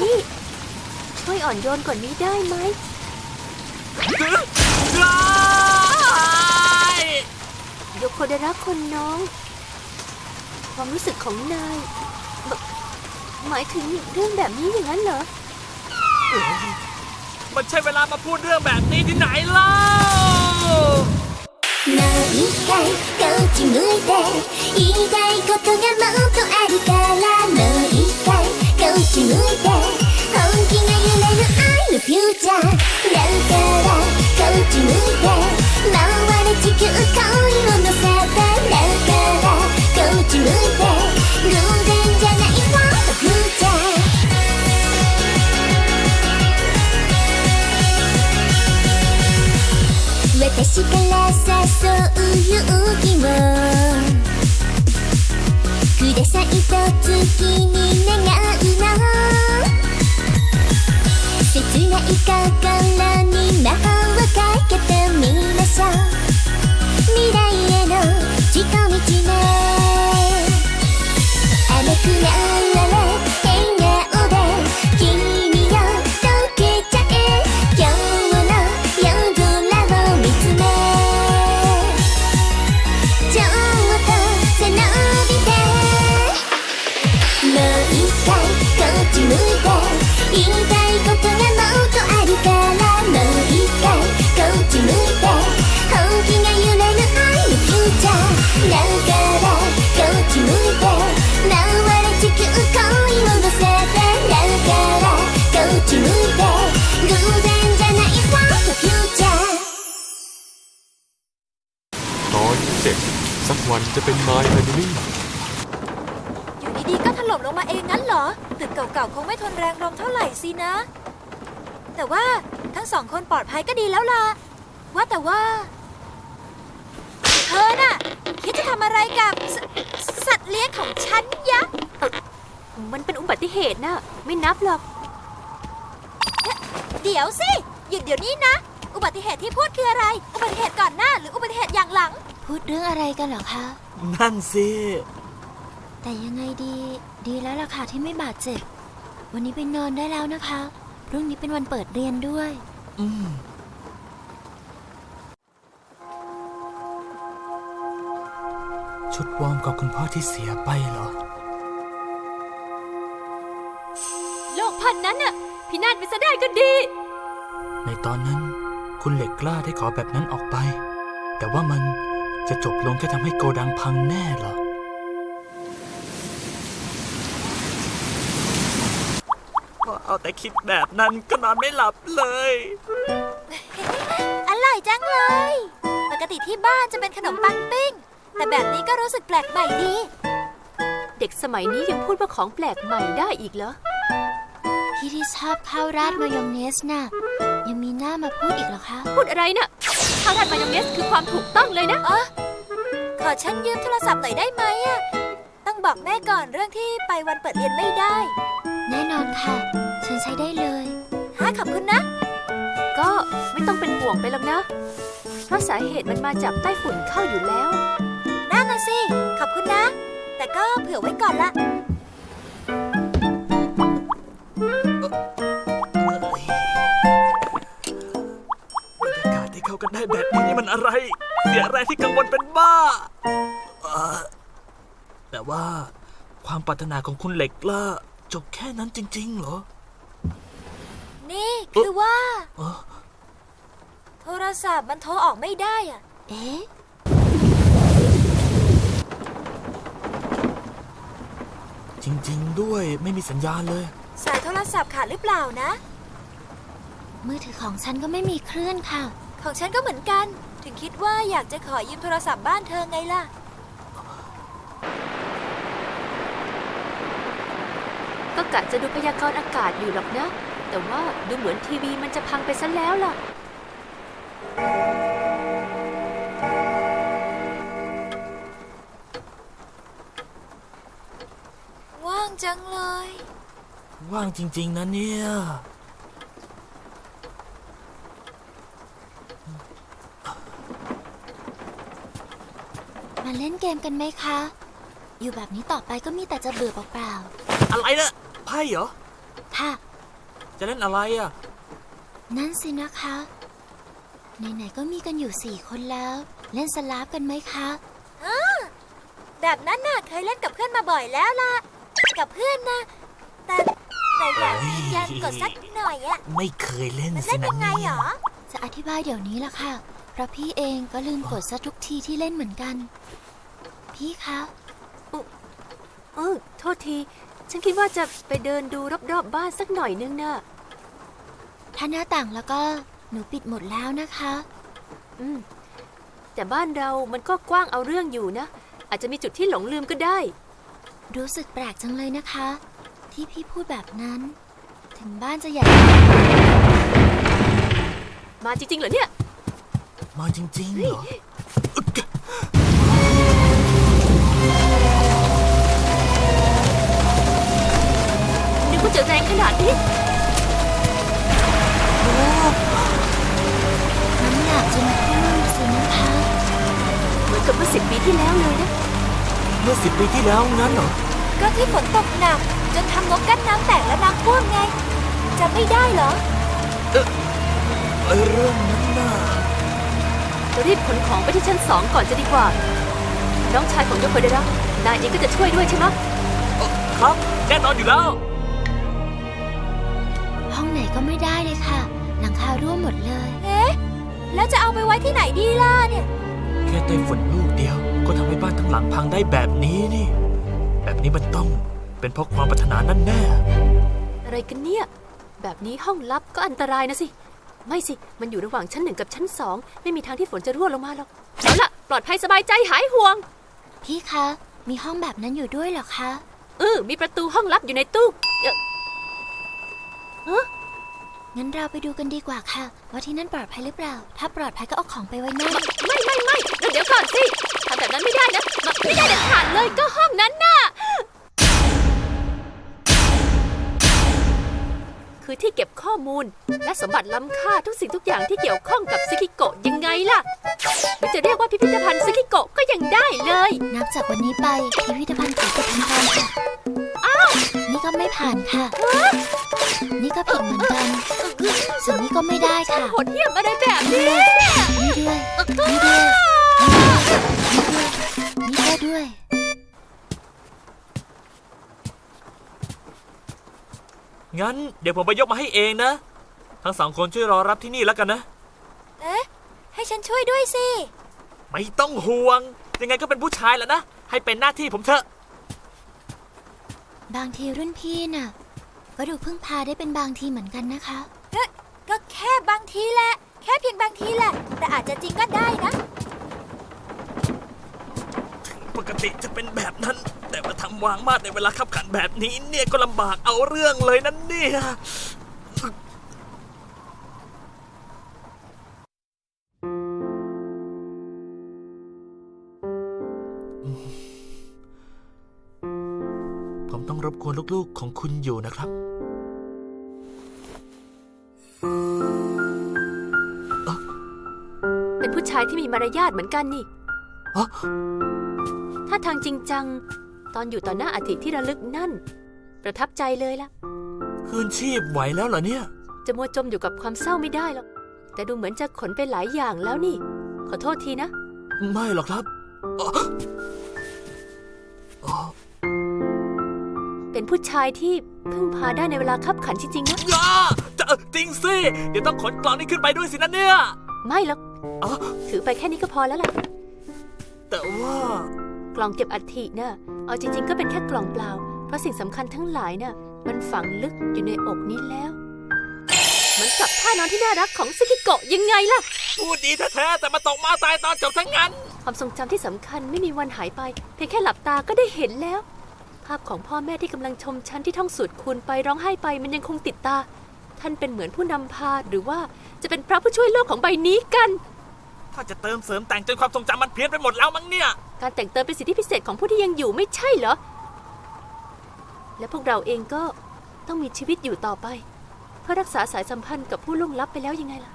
นี่ ช่วยอ่อนโยนกว่านี้ได้ไหม ร้าย โยโคเดระคนน้อง ความรู้สึกของนายบหมายถึงเรื่องแบบนี้อย่างนั้นเหรอ มันใช่เวลามาพูดเรื่องแบบนี้ที่ไหนเล่า もう一回こっち向いて言いたいことがもっとあるからもう一回 こっち向いて本気が夢の愛のフューチャーだからこっち向いて回れ地球恋を乗せてだからこっち向いて偶然じゃないフォトフューチャー私から誘う勇気をくださいと月に願う。の切ない心に魔法をかけてみましょう未来への近道ね甘くない เก่าๆคงไม่ทนแรงลมเท่าไหร่สินะ แต่ว่าทั้งสองคนปลอดภัยก็ดีแล้วล่ะ ว่าแต่ว่า เธอน่ะ คิดจะทำอะไรกับสสัตว์เลี้ยงของฉันยะมันเป็นอุบัติเหตุนะไม่นับหรอก เดี๋ยวสิ หยุดเดี๋ยวนี้นะ อุบัติเหตุที่พูดคืออะไร อุบัติเหตุก่อนหน้า หรืออุบัติเหตุอย่างหลัง พูดเรื่องอะไรกันเหรอคะ นั่นสิ แต่ยังไงดี ดีแล้วล่ะค่ะที่ไม่บาดเจ็บ วันนี้ไปนอนได้แล้วนะคะ พรุ่งนี้เป็นวันเปิดเรียนด้วย อืมชุดวอร์มกับคุณพ่อที่เสียไปเหรอ โลกพันนั้นน่ะพินาศไปซะได้ก็ดี ในตอนนั้น คุณเหล็กกล้าได้ขอแบบนั้นออกไป แต่ว่ามันจะจบลงแค่ทำให้โกดังพังแน่เหรอ พอ เอาแต่คิดแบบนั้นก็นอนไม่หลับเลย อร่อยจังเลย ปกติที่บ้านจะเป็นขนมปังปิ้ง แต่แบบนี้ก็รู้สึกแปลกใหม่ดี เด็กสมัยนี้ยังพูดว่าของแปลกใหม่ได้อีกเหรอ พี่ที่ชอบข้าวราดมายองเนสน่ะ ยังมีหน้ามาพูดอีกเหรอคะ พูดอะไรน่ะข้าวราดมายองเนสคือความถูกต้องเลยนะ เออขอฉันยืมโทรศัพท์หน่อยได้ไหมอะ ต้องบอกแม่ก่อนเรื่องที่ไปวันเปิดเรียนไม่ได้ แน่นอนค่ะ ฉันใช้ได้เลยฮะขอบคุณนะ ก็ไม่ต้องเป็นห่วงไปหรอกนะ เพราะสาเหตุมันมาจากใต้ฝุ่นเข้าอยู่แล้วนั่นน่ะสิ ขอบคุณนะ แต่ก็เผื่อไว้ก่อนละบรรยากาศที่เข้ากันได้แบบนี้มันอะไร เสียแรงที่กังวลเป็นบ้าเอ่อ แต่ว่าความปรารถนาของคุณเหล็กล่ะจบแค่นั้นจริง ๆ เหรอ นี่คือว่า เอ้อโทรศัพท์มันโทรออกไม่ได้อะเอ๊ะ จริง ๆ ด้วยไม่มีสัญญาณเลย สายโทรศัพท์ขาดหรือเปล่านะ มือถือของฉันก็ไม่มีคลื่นค่ะ ของฉันก็เหมือนกัน ถึงคิดว่าอยากจะขอยืมโทรศัพท์บ้านเธอไงล่ะ ก็กะจะดูพยากรณ์อากาศอยู่หรอกนะ แต่ว่าดูเหมือนทีวีมันจะพังไปซะแล้วล่ะ ว่างจังเลย ว่างจริง ๆ นะเนี่ย มาเล่นเกมกันไหมคะ อยู่แบบนี้ต่อไปก็มีแต่จะเบื่อเปล่าอะไรนะไพ่เหรอๆค่ะ จะเล่นอะไรอะ นั่นสินะคะ ไหนๆก็มีกันอยู่สี่คนแล้ว เล่นสลาฟกันไหมคะ แบบนั้นน่ะเคยเล่นกับเพื่อนมาบ่อยแล้วล่ะ กับเพื่อนนะ แต่แต่อยากเฮ้ยอยากกดสักหน่อยอะไม่เคยเล่นมันสิเล่นนะยังไงเนี่หรยอจะอธิบายเดี๋ยวนี้ล่ะค่ะ เพราะพี่เองก็ลืมกดซะทุกทีที่เล่นเหมือนกัน พี่คะ เออโทษที ฉันคิดว่าจะไปเดินดูรอบๆบ้านสักหน่อยนึงนะถ้าหน้าต่างแล้วก็หนูปิดหมดแล้วนะคะ อืม แต่บ้านเรามันก็กว้างเอาเรื่องอยู่นะ อาจจะมีจุดที่หลงลืมก็ได้ รู้สึกแปลกจังเลยนะคะ ที่พี่พูดแบบนั้น ถึงบ้านจะใหญ่ มาจริงๆเหรอเนี่ย มาจริงๆเหรอ จะแรงขนาดนี้น้ำหนักจนพุ่งสินะคะเหมือนกับเมื่อสิบปีที่แล้วเลยนะ เมื่อสิบปีที่แล้วงั้นเหรอ ก็ที่ฝนตกหนักจนทำงบกั้นน้ำแตกและน้ำท่วมไงจำไม่ได้เหรอไอ้เรื่องนั้นน่ะรีบขนของไปที่ชั้นสองก่อนจะดีกว่า น้องชายของโยโคเดระนายเองก็จะช่วยด้วยใช่ไหมครับ แน่นอนอยู่แล้วห้อง ไหนก็ไม่ได้เลยค่ะ หลังคาร่วมหมดเลย เอ๊ะ แล้วจะเอาไปไว้ที่ไหนดีล่ะเนี่ย แค่ไต้ฝุ่นลูกเดียว ก็ทำให้บ้านทั้งหลังพังได้แบบนี้นี่ แบบนี้มันต้องเป็นเพราะความปรารถนานั่นแน่ อะไรกันเนี่ย แบบนี้ห้องลับก็อันตรายนะสิ ไม่สิ มันอยู่ระหว่างชั้นหนึ่งกับชั้นสองไม่มีทางที่ฝนจะรั่วลงมาหรอกเอาล่ะปลอดภัยสบายใจหายห่วง พี่คะ มีห้องแบบนั้นอยู่ด้วยเหรอคะ เออมีประตูห้องลับอยู่ในตู้เอ่อ งั้นเราไปดูกันดีกว่าค่ะ ว่าที่นั่นปลอดภัยหรือเปล่า ถ้าปลอดภัยก็เอาของไปไว้นั่นไม่ไม่ไม่เดี๋ยวก่อนสิทำแบบนั้นไม่ได้นะมันไม่ได้เด็ดขาดเลยก็ห้องนั้นน่ะคือที่เก็บข้อมูล และสมบัติล้ำค่าทุกสิ่งทุกอย่างที่เกี่ยวข้องกับซิกิโกะยังไงล่ะหรือจะเรียกว่าพิพิธภัณฑ์ซิกิโกะก็ยังได้เลย นับจากวันนี้ไปพิพิธภัณฑ์ถือเป็นทางการค่ะอ้าว นี่ก็ไม่ผ่านค่ะ นี่ก็ผิดเหมือนกัน ส่วนนี้ก็ไม่ได้ค่ะโหดเหี้ยมอะไรแบบนี้นี่ด้วยนี่ด้วยนี่ก็ด้วยงั้นเดี๋ยวผมไปยกมาให้เองนะ ทั้งสองคนช่วยรอรับที่นี่แล้วกันนะ เอ๊ะ ให้ฉันช่วยด้วยสิ ไม่ต้องห่วง ยังไงก็เป็นผู้ชายแหละนะ ให้เป็นหน้าที่ผมเถอะ บางทีรุ่นพี่น่ะ ก็ดูพึ่งพาได้เป็นบางทีเหมือนกันนะคะ ก็ก็แค่บางทีแหละ แค่เพียงบางทีแหละ แต่อาจจะจริงก็ได้นะ ปกติจะเป็นแบบนั้น แต่มาทำวางมาดในเวลาขับขันแบบนี้เนี่ยก็ลำบากเอาเรื่องเลยนั่นเนี่ย วนลูกๆของคุณอยู่นะครับเป็นผู้ชายที่มีมารยาทเหมือนกันนี่ฮะถ้าทางจริงจัง ตอนอยู่ต่อหน้าอาทิที่ระลึกนั่น ประทับใจเลยล่ะ คืนชีพไหวแล้วเหรอเนี่ย จะมัวจมอยู่กับความเศร้าไม่ได้หรอก แต่ดูเหมือนจะขนไปหลายอย่างแล้วนี่ ขอโทษทีนะ ไม่หรอกครับอ๋ออ๋อ เป็นผู้ชายที่พึ่งพาได้ในเวลาคับขันจริงๆนะย่าจะจริงสิ เดี๋ยวต้องขนกล่องนี้ขึ้นไปด้วยสินะเนี่ย ไม่หรอกอ๋อถือไปแค่นี้ก็พอแล้วล่ะ แต่ว่ากล่องเก็บอัฐิน่ะเอาจริง ๆ ก็เป็นแค่กล่องเปล่า เพราะสิ่งสำคัญทั้งหลายน่ะมันฝังลึกอยู่ในอกนี้แล้วเหมือนกับท่านอนที่น่ารักของซิกิโกะยังไงล่ะ พูดดีแท้ๆแต่มาตกมาตายตอนจบทั้งนั้น ความทรงจำที่สำคัญไม่มีวันหายไป เพียงแค่หลับตาก็ได้เห็นแล้วภาพของพ่อแม่ที่กำลังชมฉันที่ท่องสูตรคูณไปร้องไห้ไปมันยังคงติดตา ท่านเป็นเหมือนผู้นำพาหรือว่าจะเป็นพระผู้ช่วยโลกของใบนี้กัน ถ้าจะเติมเสริมแต่งจนความทรงจำมันเพี้ยนไปหมดแล้วมั้งเนี่ย การแต่งเติมเป็นสิทธิพิเศษของผู้ที่ยังอยู่ไม่ใช่เหรอ และพวกเราเองก็ต้องมีชีวิตอยู่ต่อไป เพื่อรักษาสายสัมพันธ์กับผู้ล่วงลับไปแล้วยังไงล่ะ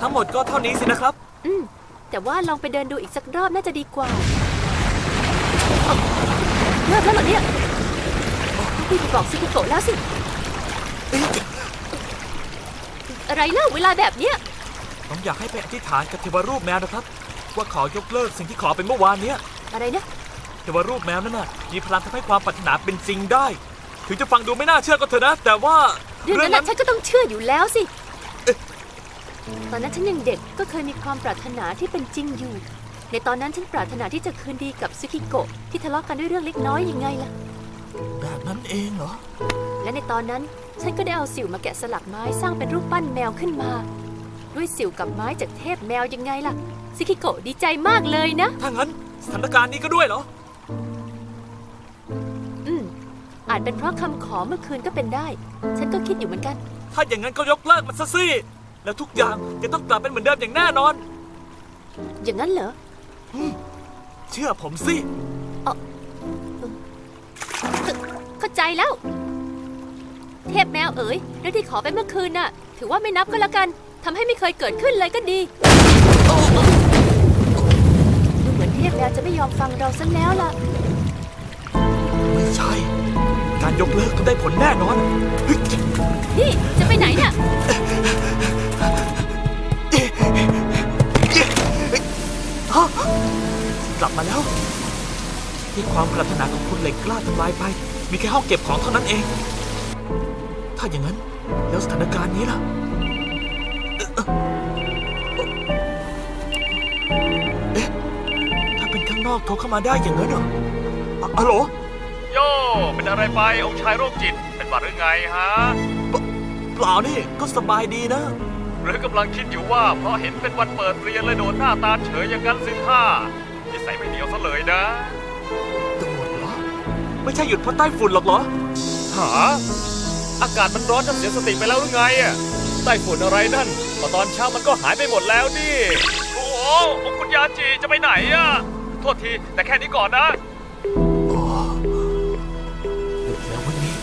ทั้งหมดก็เท่านี้สินะครับ อืม แต่ว่าลองไปเดินดูอีกสักรอบน่าจะดีกว่าเริ่มแล้วเหรอเนี่ยพี่ไปบอกซิกิโกะแล้วสิ อะไรเล่าเวลาแบบเนี้ย ผมอยากให้ไปอธิษฐานกับเทวรูปแมวนะครับ ว่าขอยกเลิกสิ่งที่ขอไปเมื่อวานเนี้ย อะไรนะเทวรูปแมวนั่นน่ะมีพลังทำให้ความปรารถนาเป็นจริงได้ ถึงจะฟังดูไม่น่าเชื่อก็เถอะนะ แต่ว่าเรื่องนั้นฉันก็ต้องเชื่ออยู่แล้วสิ ตอนนั้นฉันยังเด็กก็เคยมีความปรารถนาที่เป็นจริงอยู่ ในตอนนั้นฉันปรารถนาที่จะคืนดีกับซึกิโกะที่ทะเลาะกันด้วยเรื่องเล็กน้อยยังไงล่ะ แบบนั้นเองเหรอ และในตอนนั้นฉันก็ได้เอาสิวมาแกะสลักไม้สร้างเป็นรูปปั้นแมวขึ้นมา ด้วยสิวกับไม้จากเทพแมวยังไงล่ะซึกิโกะดีใจมากเลยนะ ถ้างั้นสถานการณ์นี้ก็ด้วยเหรอ อืมอาจเป็นเพราะคำขอเมื่อคืนก็เป็นได้ ฉันก็คิดอยู่เหมือนกัน ถ้าอย่างนั้นก็ยกเลิกมันซะสิ แล้วทุกอย่างจะต้องกลับเป็นเหมือนเดิมอย่างแน่นอน อย่างนั้นเหรอ เชื่อผมสิ เข้าใจแล้ว เทพแมวเอ๋ยเรื่องที่ขอไปเมื่อคืนน่ะ ถือว่าไม่นับก็แล้วกันทำให้ไม่เคยเกิดขึ้นเลยก็ดี ดูเหมือนเทพแมวจะไม่ยอมฟังเราซะแล้วล่ะ ไม่ใช่ การยกเลิกต้องได้ผลแน่นอนเฮ้ยนี่ จะไปไหนเนี่ย กลับมาแล้ว ที่ความปรารถนาของคุณเหล็กกล้าทำลายไป มีแค่ห้องเก็บของเท่านั้นเอง ถ้าอย่างนั้น แล้วสถานการณ์นี้ล่ะเอ่อเอ่อเอ๊ะถ้าเป็นข้างนอกโทรเข้ามาได้อย่างนั้นเหรออะอะโหลโย่เป็นอะไรไปองค์ชายโรคจิตเป็นหวัดหรือไงฮะ เปล่านี่ก็สบายดีนะห รือกำลังคิดอยู่ว่าเพราะเห็นเป็นวันเปิดเรียนเลยโดนหน้าตาเฉยอย่างนั้นสิท่านิสัยไม่เดียวซะเลยนะโดดเหรอ ไม่ใช่หยุดเพราะใต้ฝุ่นหรอกเหรอ หา อากาศมันร้อนจนเสียสติไปแล้วหรือไงอะใต้ฝุ่นอะไรนั่นพอตอนเช้ามันก็หายไปหมดแล้วนี่โอ้โหองคุณยาจีจะไปไหนอะโทษทีแต่แค่นี้ก่อนนะโอ้แล้ววันนี้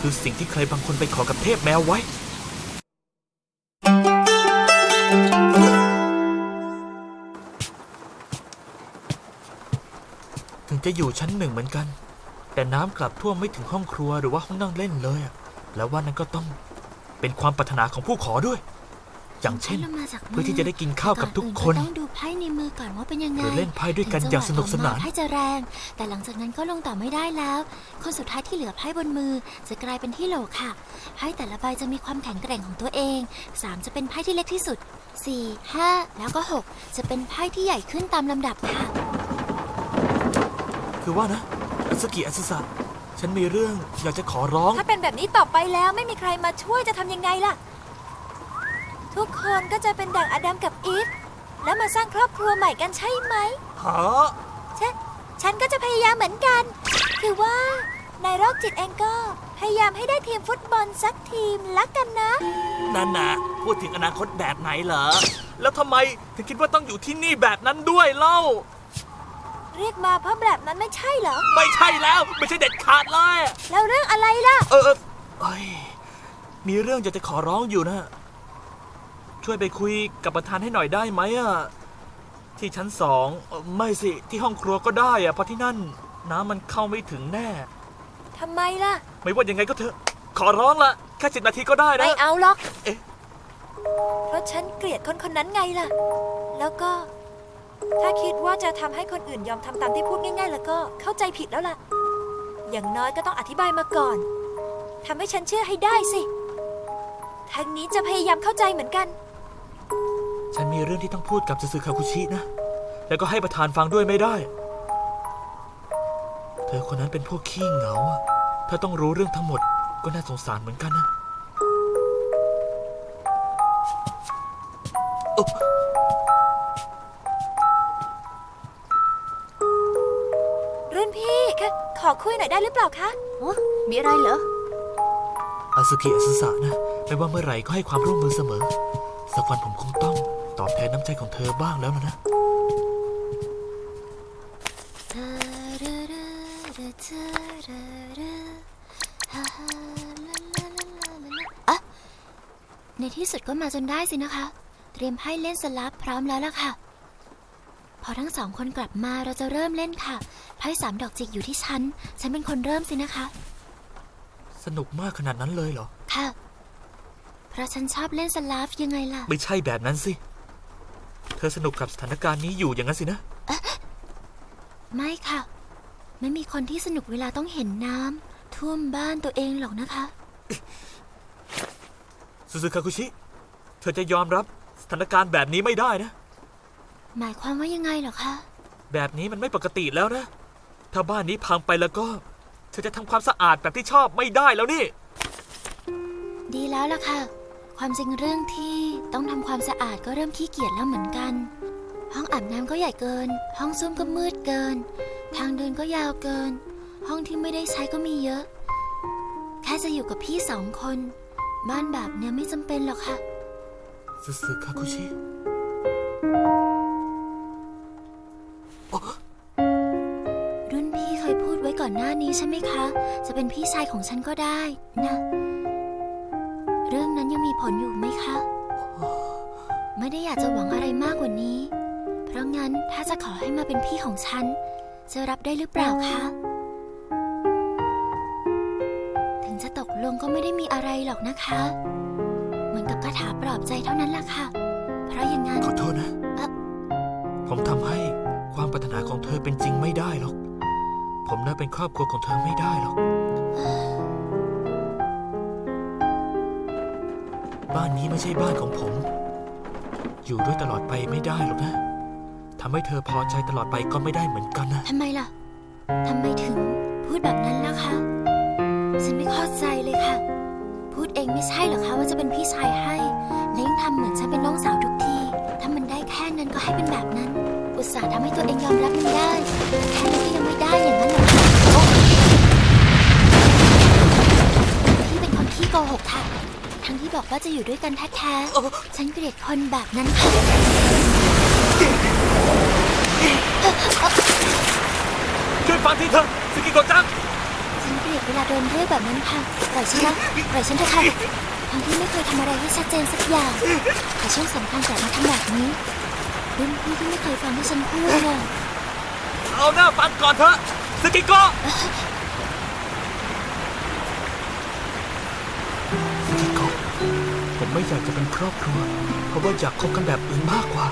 คือสิ่งที่ใครบางคนไปขอกับเทพแมวไว้ จะอยู่ชั้นหนึ่งเหมือนกัน แต่น้ำกลับท่วมไม่ถึงห้องครัวหรือว่าห้องนั่งเล่นเลยอะแล้วว่านั้นก็ต้องเป็นความปรารถนาของผู้ขอด้วย อย่างเช่นลงมาจากมืเพื่อที่จะได้กินข้าวกับทุกคนก่ออื่ก็ต้องดูไพ่ในมือก่อนว่าเป็นยังหไงรือเล่นไพ่ด้วยกันอย่างสนุกสนานไพ่จะแรง แต่หลังจากนั้นก็ลงต่อไม่ได้แล้ว คนสุดท้ายที่เหลือไพ่บนมือ จะกลายเป็นที่โหลค่ะไพ่แต่ละใบจะมีความแข็งแกร่งของตัวเอง3จะเป็นไพ่ที่เล็กที่สุด4 5แล้วก็6จะเป็นไพ่ที่ใหญ่ขึ้นตามลำดับค่ะ คือว่านะอัสกิอัสสะฉันมีเรื่องอยากจะขอร้อง ถ้าเป็นแบบนี้ต่อไปแล้วไม่มีใครมาช่วยจะทำยังไงล่ะ ทุกคนก็จะเป็นดั่งอดัมกับอีฟแล้วมาสร้างครอบครัวใหม่กันใช่ไหมหาฉันฉันก็จะพยายามเหมือนกัน คือว่านายโรคจิตเองก็พยายามให้ได้ทีมฟุตบอลสักทีมละกันนะ นั่นนะพูดถึงอนาคตแบบไหนเหรอ แล้วทำไมถึงคิดว่าต้องอยู่ที่นี่แบบนั้นด้วยเล่า เรียกมาเพราะแบบนั้นไม่ใช่เหรอ ไม่ใช่แล้ว ไม่ใช่เด็ดขาดเลย แล้วเรื่องอะไรล่ะ เออเออเอ้ยมีเรื่องอยากจะขอร้องอยู่นะ ช่วยไปคุยกับประธานให้หน่อยได้ไหมอะที่ชั้นสองเอ่อไม่สิที่ห้องครัวก็ได้อะเพราะที่นั่น น้ำมันเข้าไม่ถึงแน่ ทำไมล่ะ ไม่ว่ายังไงก็เถอะ ขอร้องละแค่สิบนาทีก็ได้นะ ไม่เอาหรอก เอ๊ะ เพราะฉันเกลียดคนคนนั้นไงล่ะ แล้วก็ ถ้าคิดว่าจะทำให้คนอื่นยอมทำตามที่พูดง่าย ๆ แล้วก็เข้าใจผิดแล้วล่ะ อย่างน้อยก็ต้องอธิบายมาก่อนทำให้ฉันเชื่อให้ได้สิทางนี้จะพยายามเข้าใจเหมือนกัน ฉันมีเรื่องที่ต้องพูดกับซึซึคาคุชินะ แล้วก็ให้ประธานฟังด้วยไม่ได้ เธอคนนั้นเป็นพวกขี้เหงาอะถ้าต้องรู้เรื่องทั้งหมดก็น่าสงสารเหมือนกันนะโอ้รุ่ คุยหน่อยได้หรือเปล่าคะโอ้มีอะไรเหรออาซึกิอาซึสะนะไม่ว่าเมื่อไหร่ก็ให้ความร่วมมือเสมอ สักวันผมคงต้องตอบแทนน้ำใจของเธอบ้างแล้วนะนะ อะในที่สุดก็มาจนได้สินะคะ เตรียมไพ่เล่นสลับพร้อมแล้วล่ะค่ะ พอทั้งสองคนกลับมาเราจะเริ่มเล่นค่ะไพ่พ่สามดอกจิกอยู่ที่ฉัน ฉันเป็นคนเริ่มสินะคะ สนุกมากขนาดนั้นเลยเหรอ ค่ะ เพราะฉันชอบเล่นสลาฟยังไงล่ะ ไม่ใช่แบบนั้นสิ เธอสนุกกับสถานการณ์นี้อยู่อย่างนั้นสินะ ไม่ค่ะ ไม่มีคนที่สนุกเวลาต้องเห็นน้ำท่วมบ้านตัวเองหรอกนะคะ ซูซูคาคุชิ เธอจะยอมรับสถานการณ์แบบนี้ไม่ได้นะ หมายความว่ายังไงเหรอคะ แบบนี้มันไม่ปกติแล้วนะ ถ้าบ้านนี้พังไปแล้วก็เธอจะทำความสะอาดแบบที่ชอบไม่ได้แล้วนี่ ดีแล้วล่ะค่ะ ความจริงเรื่องที่ต้องทำความสะอาดก็เริ่มขี้เกียจแล้วเหมือนกัน ห้องอาบน้ำก็ใหญ่เกิน ห้องซุ่มก็มืดเกิน ทางเดินก็ยาวเกิน ห้องที่ไม่ได้ใช้ก็มีเยอะ แค่จะอยู่กับพี่สองคน บ้านแบบเนี้ยไม่จำเป็นหรอกค่ะซูซูคาคุชิ ใช่ไหมคะ จะเป็นพี่ชายของฉันก็ได้นะ เรื่องนั้นยังมีผลอยู่ไหมคะ ไม่ได้อยากจะหวังอะไรมากกว่านี้ เพราะงั้นถ้าจะขอให้มาเป็นพี่ของฉัน จะรับได้หรือเปล่าคะ ถึงจะตกลงก็ไม่ได้มีอะไรหรอกนะคะ เหมือนกับคาถาปลอบใจเท่านั้นล่ะค่ะ เพราะอย่างนั้น ขอโทษนะเอ่อผมทำให้ความปรารถนาของเธอเป็นจริงไม่ได้หรอก ผมน่าเป็นครอบครัวของเธอไม่ได้หรอก บ้านนี้ไม่ใช่บ้านของผม อยู่ด้วยตลอดไปไม่ได้หรอกนะทำให้เธอพอใจตลอดไปก็ไม่ได้เหมือนกันนะ ทำไมล่ะ ทำไมถึงพูดแบบนั้นล่ะคะ ฉันไม่เข้าใจเลยค่ะ พูดเองไม่ใช่หรอคะว่าจะเป็นพี่ชายให้ และยังทำเหมือนฉันเป็นน้องสาวทุกที ถ้ามันได้แค่นั้นก็ให้เป็นแบบนั้น ตส่าห์ทำให้ตัวเองยอมรับมันได้แต่แค่นี้ก็ยังไม่ได้อย่างนั้นเหรอคะโอ๊ะพี่เป็นคนขี้โกหกค่ะ ทั้งที่บอกว่าจะอยู่ด้วยกันแท้ๆ ฉันเกลียดคนแบบนั้นค่ะช่วยฟังทีเถอะสกิโกจังฉันเกลียดเวลาโดนเรียกแบบนั้นค่ะปล่อยฉันนะปล่อยฉันเถอะค่ะทั้งที่ไม่เคยทำอะไรให้ชัดเจนสักอย่าง แต่ช่วงสำคัญกลับมาทำแบบนี้ รุ่นพี่ที่ไม่เคยฟังที่ฉันพูดเลยเอาหน้าฟังก่อนเถอะสกิโกสกิโกผมไม่อยากจะเป็นครอบครัว เพราะว่าอยากคบกันแบบอื่นมากกว่า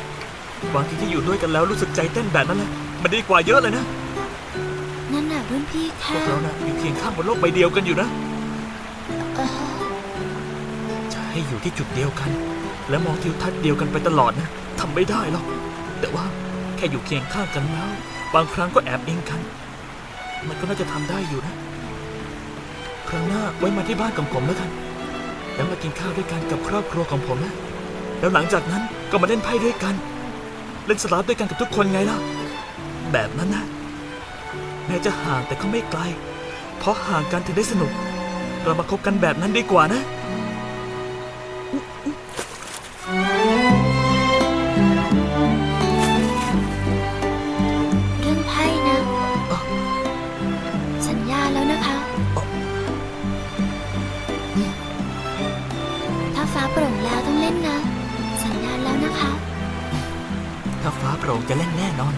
บางทีที่อยู่ด้วยกันแล้วรู้สึกใจเต้นแบบนั้นเลยมันดีกว่าเยอะเลยนะนั่นน่ะรุ่นพี่ค่ะพวกเรานะอยู่เคียงข้างบนโลกใบเดียวกันอยู่นะจะให้อยู่ที่จุดเดียวกัน และมองทิวทัศน์เดียวกันไปตลอดนะ ทำไม่ได้หรอก แต่ว่าแค่อยู่เคียงข้างกันแล้ว บางครั้งก็แอบเองกัน มันก็น่าจะทำได้อยู่นะ ครั้งหน้าไว้มาที่บ้านของผมแล้วกัน แล้วมากินข้าวด้วยกันกับครอบครัวของผมนะ แล้วหลังจากนั้นก็มาเล่นไพ่ด้วยกัน เล่นสลับด้วยกันกับทุกคนไงล่ะ แบบนั้นนะแม้จะห่างแต่ก็ไม่ไกล เพราะห่างกันถึงได้สนุก เรามาคบกันแบบนั้นดีกว่านะเรื่ ฟ้าโปร่งจะเล่นแน่นอน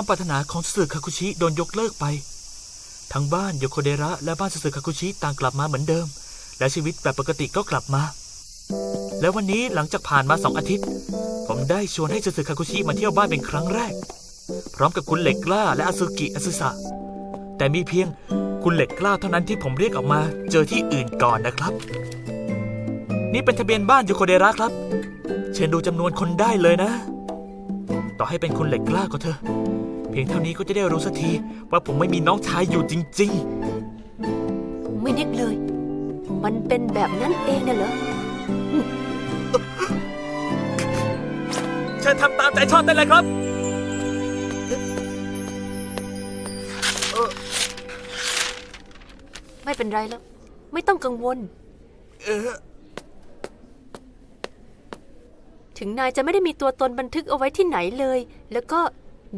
ความปรารถนาของสึคาคุชิโดนยกเลิกไป ทั้งบ้านโยโคเดระและบ้านสึคาคุชิต่างกลับมาเหมือนเดิม และชีวิตแบบปกติก็กลับมา และวันนี้หลังจากผ่านมาสองอาทิตย์ ผมได้ชวนให้สึคาคุชิมาเที่ยวบ้านเป็นครั้งแรก พร้อมกับคุณเหล็กกล้าและอาซึกิอาซึสะแต่มีเพียงคุณเหล็กกล้าเท่านั้นที่ผมเรียกออกมาเจอที่อื่นก่อนนะครับ นี่เป็นทะเบียนบ้านโยโคเดระครับ เชิญดูจำนวนคนได้เลยนะ ต่อให้เป็นคุณเหล็กกล้าก็เถอะ เพียงเท่านี้ก็จะได้รู้สักที ว่าผมไม่มีน้องชายอยู่จริงไม่นึกเลย มันเป็นแบบนั้นเองน่ะเหรอๆเชิญทำตามใจชอบได้เลยครับ ไม่เป็นไรแล้ว ไม่ต้องกังวล เออ ถึงนายจะไม่ได้มีตัวตนบันทึกเอาไว้ที่ไหนเลย แล้วก็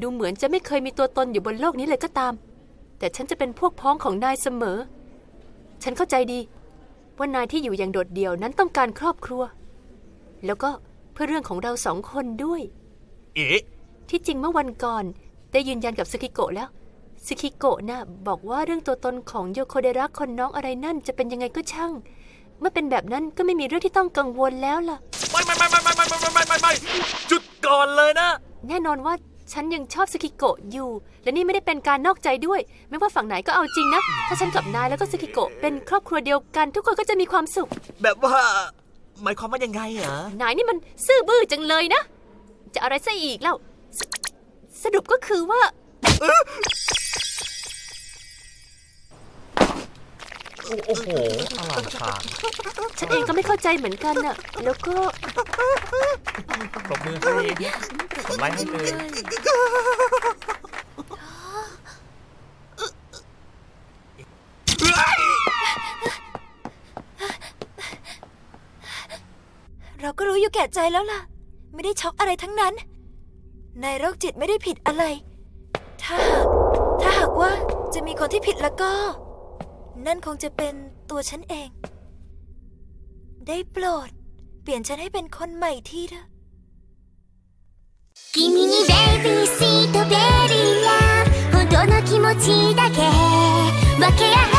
ดูเหมือนจะไม่เคยมีตัวตนอยู่บนโลกนี้เลยก็ตาม แต่ฉันจะเป็นพวกพ้องของนายเสมอ ฉันเข้าใจดี ว่านายที่อยู่อย่างโดดเดี่ยวนั้นต้องการครอบครัว แล้วก็เพื่อเรื่องของเราสองคนด้วย เอ๊ะ ที่จริงเมื่อวันก่อนได้ยืนยันกับสกิโกะแล้วสกิโกะน่ะบอกว่าเรื่องตัวตนของโยโคเดระคนน้องอะไรนั่นจะเป็นยังไงก็ช่าง เมื่อเป็นแบบนั้นก็ไม่มีเรื่องที่ต้องกังวลแล้วล่ะ ไม่ไม่ไม่ไม่ไม่ไม่ไม่ไม่ไม่ไม่จุดก่อนเลยนะ แน่นอนว่า ฉันยังชอบสกิโกะอยู่ และนี่ไม่ได้เป็นการนอกใจด้วย ไม่ว่าฝั่งไหนก็เอาจริงนะ ถ้าฉันกับนายแล้วก็สกิโกะเป็นครอบครัวเดียวกัน ทุกคนก็จะมีความสุข แบบว่า หมายความว่ายังไงเหรอนายนี่มันซื่อบื้อจังเลยนะ จะอะไรซะอีกเล่าสสรุปก็คือว่า โอ้โหอลามทางฉันเองก็ไม่เข้าใจเหมือนกันน่ะ แล้วก็ปรบมือให้ผมไลค์ให้เลยเราก็รู้อยู่แก่ใจแล้วล่ะ ไม่ได้ช็อกอะไรทั้งนั้น นายโรคจิตไม่ได้ผิดอะไร ถ้าหากถ้าหากว่าจะมีคนที่ผิดแล้วก็ นั่นคงจะเป็นตัวฉันเอง ได้โปรด เปลี่ยนฉันให้เป็นคนใหม่ทีเถอะ 君にベイビーシートベリーラ本当の気持ちだけ分け合え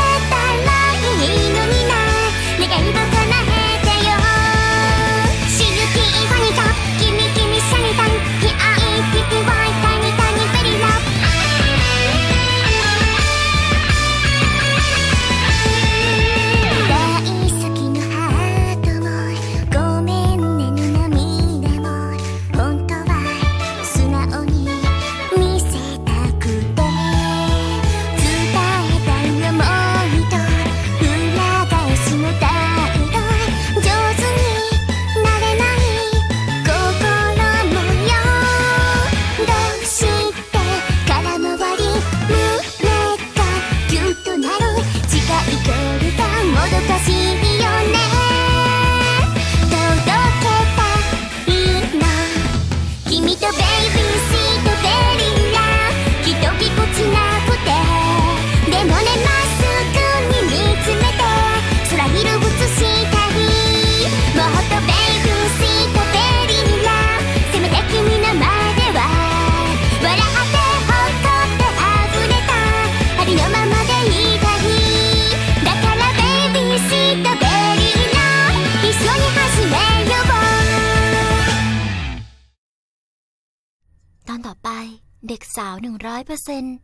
ร้อยเปอร์เซ็นต์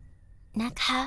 นะคะ